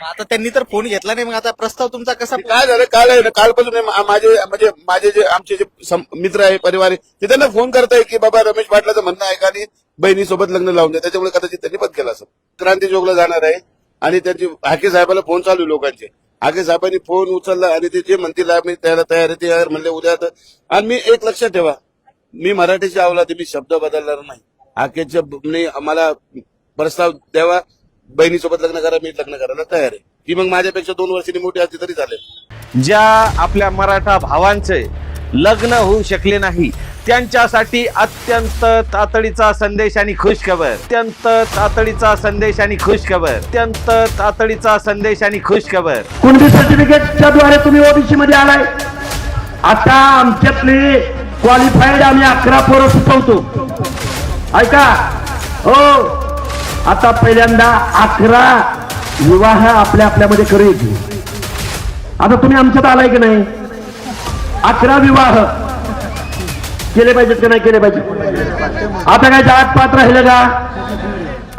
आता त्यांनी तर फोन घेतला नाही मग आता प्रस्ताव तुमचा कसा काय झालं? काल आहे ना कालपासून आहे, मा- माझे म्हणजे माझे जे आमचे जे सम- मित्र आहे परिवार आहे ते त्यांना फोन करताय की बाबा रमेश पाटलाचं म्हणणं आहे का आणि बहिणीसोबत लग्न लावून द्या. त्याच्यामुळे कदाचित त्यांनी बंद केला असं. क्रांती चौकला जाणार आहे आणि त्यांची हाके साहेबाला फोन चालू आहे लोकांचे. हाके साहेबांनी फोन उचलला आणि ते जे म्हणतील आम्ही त्याला तयार आहे ते यार म्हणले उद्या तर आणि मी एक लक्षात ठेवा मी मराठीची आवला ते मी शब्द बदलणार नाही. हाकेच्या मला प्रस्ताव द्यावा बहिणीसोबत लग्न करा मी लग्न करायला तयार आहे. ती मग माझ्यापेक्षा दोन वर्षांनी मोठी असली तरी चालेल. ज्या आपल्या मराठा भावांचे लग्न होऊ शकले नाही त्यांच्यासाठी अत्यंत तातडीचा संदेश आणि खुशखबर. अत्यंत तातडीचा संदेश आणि खुशखबर. अत्यंत तातडीचा संदेश आणि खुशखबर. कुणबी सर्टिफिकेटच्या द्वारे तुम्ही ओबीसी मध्ये आलाय? आता आमच्यातले क्वालिफाईड आम्ही अकरा पोरं सुचवतो. ऐका. हो. आता पहिल्यांदा अकरा विवाह आपल्या आपल्यामध्ये करू येतील आता तुम्ही आमच्यात आलाय की नाही? अकरा विवाह. केले पाहिजेत की नाही केले पाहिजे आता काय जात पात राहिलं का?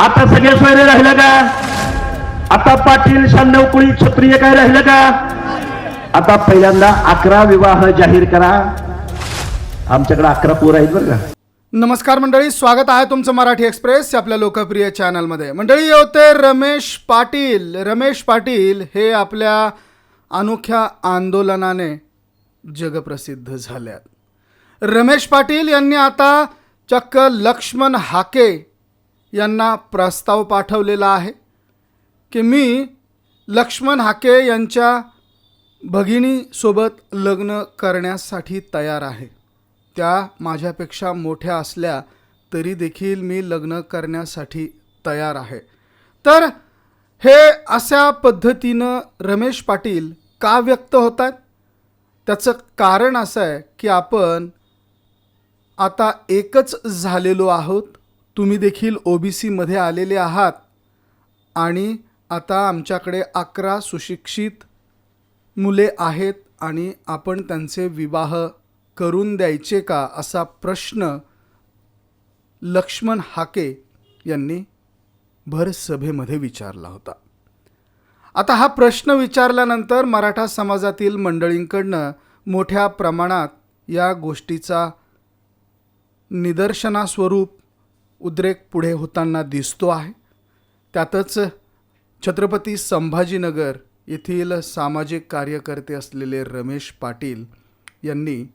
आता सगळे सोयरे राहिलं का? आता पाटील शांडव कुळी क्षत्रिय काय राहिलं का? आता पहिल्यांदा अकरा विवाह जाहीर करा. आमच्याकडे अकरा पोर आहेत बरं का? नमस्कार मंडळी स्वागत आहे तुमचं मराठी एक्सप्रेस आपल्या लोकप्रिय चॅनलमध्ये. मंडळी होते रमेश पाटील. रमेश पाटील हे आपल्या अनोख्या आंदोलनाने जगप्रसिद्ध झाल्यात. रमेश पाटील यांनी आता चक्क लक्ष्मण हाके यांना प्रस्ताव पाठवलेला आहे की मी लक्ष्मण हाके यांच्या भगिनीसोबत लग्न करण्यासाठी तयार आहे. त्या माझ्यापेक्षा मोठ्या असल्या तरी देखील मी लग्न करण्यासाठी तयार आहे. तर हे अशा पद्धतीनं रमेश पाटील का व्यक्त होत आहेत त्याचं कारण असं आहे की आपण आता एकच झालेलो आहोत. तुम्ही देखील ओ बी सीमध्ये आलेले आहात आणि आता आमच्याकडे अकरा सुशिक्षित मुले आहेत आणि आपण त्यांचे विवाह करून द्यायचे का असा प्रश्न लक्ष्मण हाके यांनी भर सभेमध्ये विचारला होता. आता हा प्रश्न विचारल्यानंतर मराठा समाजातील मंडळींकडनं मोठ्या प्रमाणात या गोष्टीचा निदर्शनास्वरूप उद्रेक पुढे होताना दिसतो आहे. त्यातच छत्रपती संभाजीनगर येथील सामाजिक कार्यकर्ते असलेले रमेश पाटील यांनी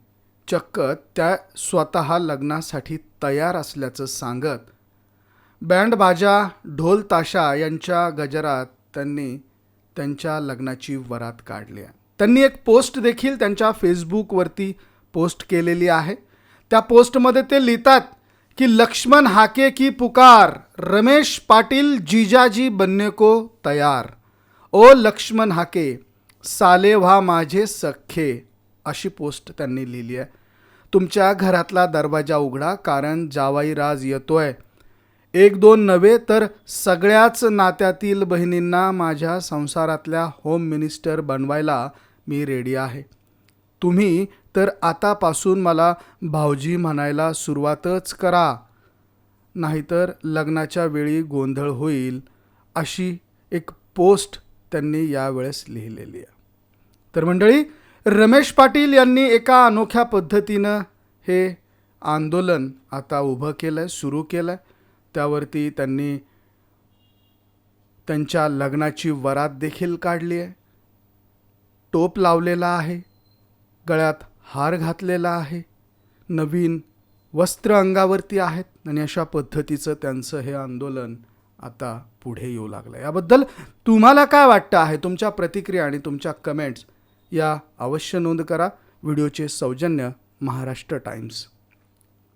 चक्क त्या स्वतः लग्नासाठी तयार असल्याचं सांगत बँड बाजा ढोल ताशा यांच्या गजरात त्यांनी त्यांच्या लग्नाची वरात काढली आहे. त्यांनी एक पोस्ट देखील त्यांच्या फेसबुकवरती पोस्ट केलेली आहे. त्या पोस्टमध्ये ते लिहितात की लक्ष्मण हाके की पुकार रमेश पाटील जीजाजी बनने को तयार. ओ लक्ष्मण हाके साले व्हा माझे सख्खे. अशी पोस्ट त्यांनी लिहिली आहे. तुमच्या घरातला दरवाजा उघडा कारण जावाई राज येतोय. एक दोन नव्हे तर सगळ्याच नात्यातील बहिणींना माझ्या संसारातल्या होम मिनिस्टर बनवायला मी रेडी आहे. तुम्ही तर आतापासून मला भाऊजी म्हणायला सुरुवातच करा. नाहीतर लग्नाच्या वेळी गोंधळ होईल अशी एक पोस्ट त्यांनी यावेळेस लिहिलेली आहे. तर मंडळी रमेश पाटील यांनी एका अनोख्या पद्धतीनं हे आंदोलन आता उभं केलं आहे सुरू केलं आहे त्यावरती त्यांनी त्यांच्या लग्नाची वरात देखील काढली आहे. टोप लावलेला आहे. गळ्यात हार घातलेला आहे. नवीन वस्त्र अंगावरती आहेत आणि अशा पद्धतीचं त्यांचं हे आंदोलन आता पुढे येऊ लागलं याबद्दल तुम्हाला काय वाटतं आहे? तुमच्या प्रतिक्रिया आणि तुमच्या कमेंट्स या अवश्य नोंद करा. व्हिडिओचे सौजन्य महाराष्ट्र टाइम्स.